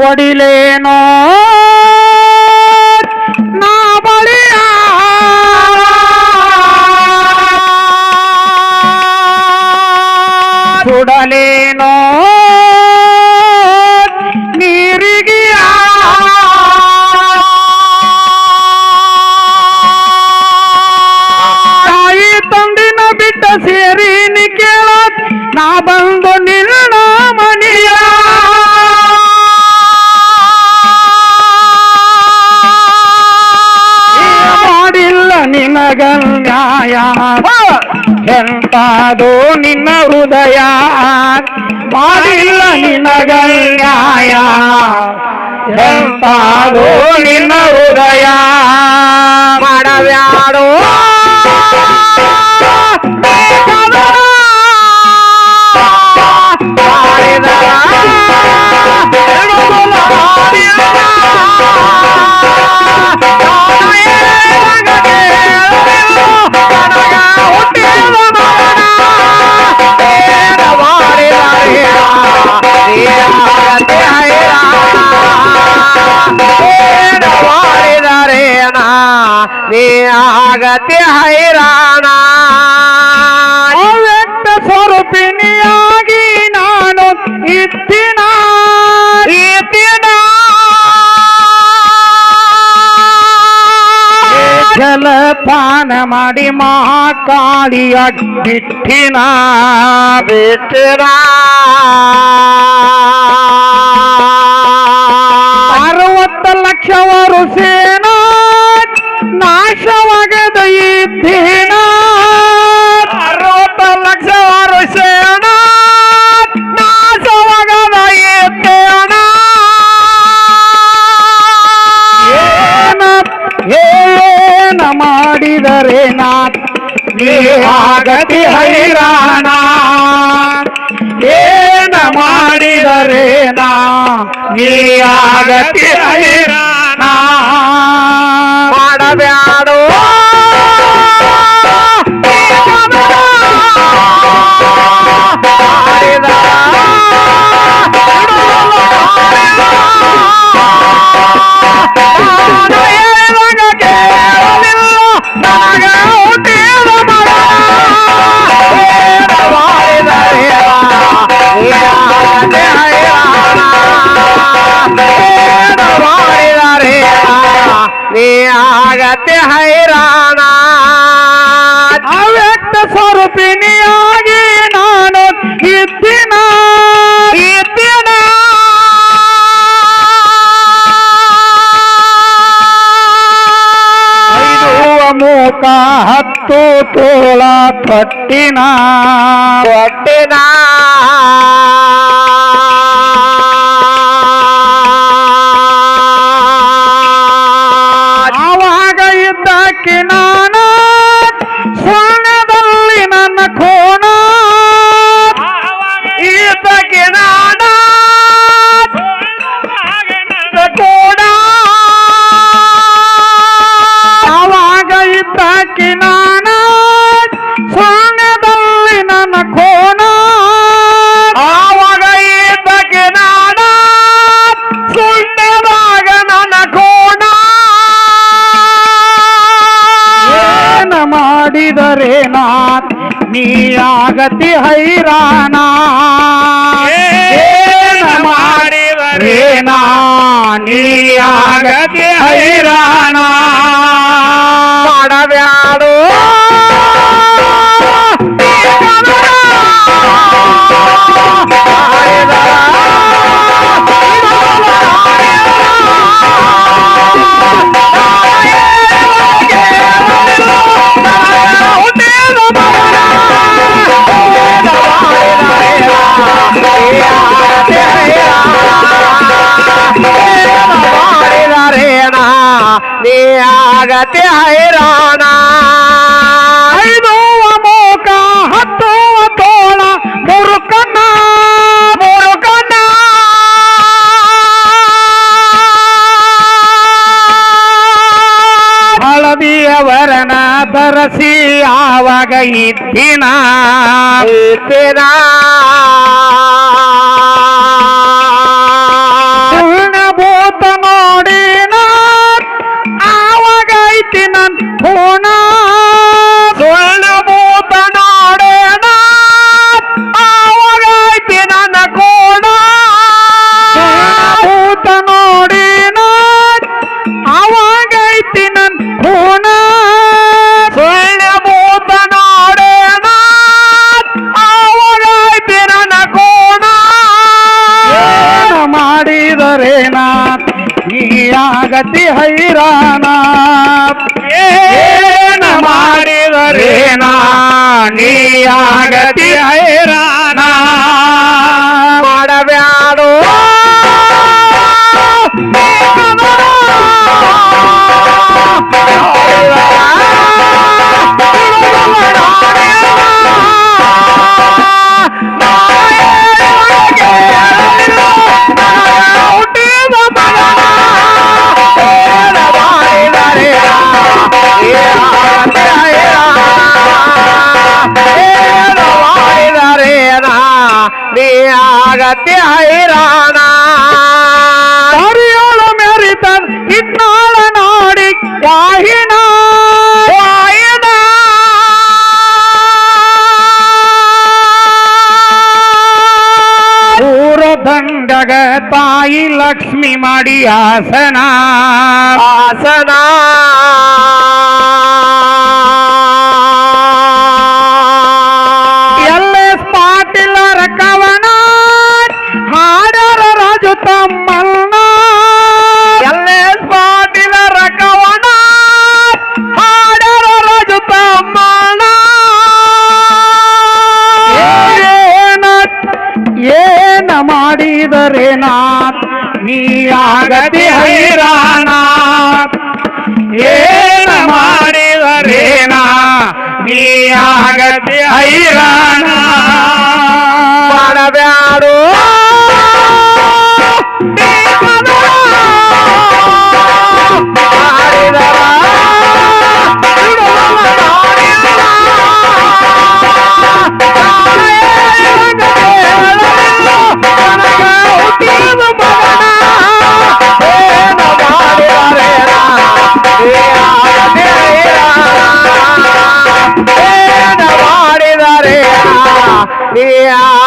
ಒಡಿಲೇನೋ? ನಾ ಬಳಿಯ ಸುಡಲೇನೋ ನೀರಿಗಿಯ ತಾಯಿ ತಂದಿನ ಬಿಟ್ಟ ನಿನಗ ಎಂತಾದು ನಿನ್ನ ಹೃದಯ. ಮಾಡಿಲ್ಲ ನಿನಗ ನ್ಯಾಯ ಎಂತಾದೋ ಆಗತಿ ಹೈರಾಣ. ಅವ್ಯಕ್ತ ಸ್ವರೂಪಿಣಿಯಾಗಿ ನಾನು ಇತ್ತಿನ ಇತ್ತಿನ ಜಲಪಾನ ಮಾಡಿ ಮಹಾಕಾಳಿಯ ಬಿಟ್ಟಿನ. ಬಿಟ್ಟಿನ ಅರವತ್ತು ಲಕ್ಷ ಸೇನಾ ನಾಶವಾಗದ ಇದ್ದೀನ ಅರವತ್ತ ಲಕ್ಷ ವರ್ಷೇಣ ಹೈರಾಣ ಏನ ಮಾಡಿದರೆ ನಾ ಆಗತಿ ಹೈರಾಣ ಮಾಡಬ್ಯಾಡೋ ಆಗತ್ತೆ ಹೈರಾಣ ಅವ್ಯಕ್ತ ಸ್ವರೂಪಿಣಿಯಾಗಿ मोका हत्तो तोला पट्टिना पट्टिना hai ra ನೀ ಆಗತ್ತೆ ಹೈರಾಣ. ಐದು ಅಮೋಕ ಹತ್ತು ತೋಳ ಮೂರು ಕಣ್ಣ ಮೂರು ಕಣ್ಣ ಹಳದಿಯವರನ ಬರಸಿ ಆವಾಗ ಇತ್ತಿನ ಇತ್ತಿನ ಆಗತಿ ಹೈರಾಣ ಏನ ಮಾಡಿದರೇನ ನೀ ಆಗತಿ ಹೈರಾಣ ಮಾಡಬ್ಯಾಡೋ ಊರದಂಡಗ ತಾಯಿ ಲಕ್ಷ್ಮಿ ಮಾಡಿ ಆಸನ ಆಸನ ಮಾಡಿದರೇನ ನೀ ಆಗತಿ ಹೈರಾಣ ಏನ ಮಾಡಿದರೇನ ನೀ ಆಗತಿ ಹೈರಾಣ ಮಾಡಬ್ಯಾಡು.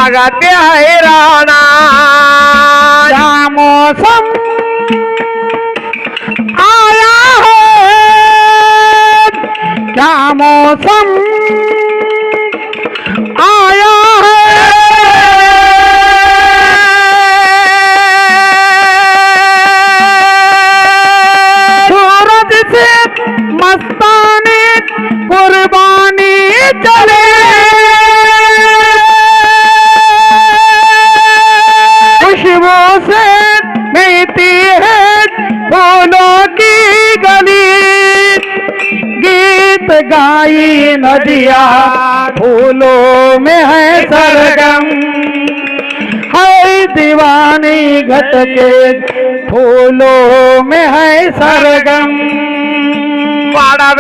జగతి హైరాణా మోసం ఆయా హే మోసం ఆయా गाई नदिया फूलों में है सरगम। है दीवानी घट के फूलों में है सरगम। बड़ा